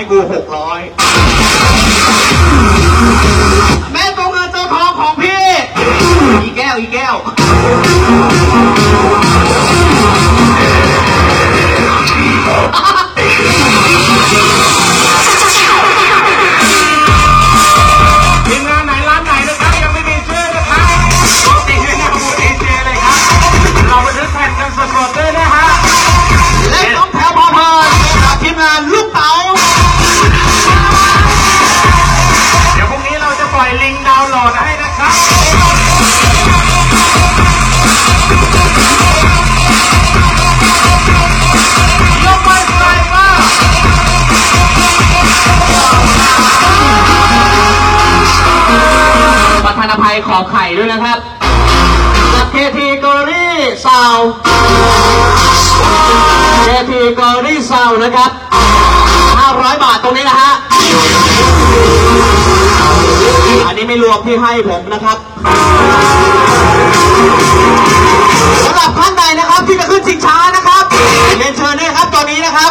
ให้กูหกร้อยแม่ตัวเงินตัวทองของพี่ อีแก้วอีแก้วาวน์โหลดให้นะครับยกมือใครบ้างประธานอภัยขอไข่ด้วยนะครับจากเคทีกอรี่ซาวเคทีกอรี่ซาวนะครับ 500 บาทตรงนี้นะฮะ ไม่รวมที่ให้ผมนะครับสำหรับท่านใดนะครับที่จะขึ้นชิงช้านะครับเรียนเชิญด้วยครับตอนนี้นะครับ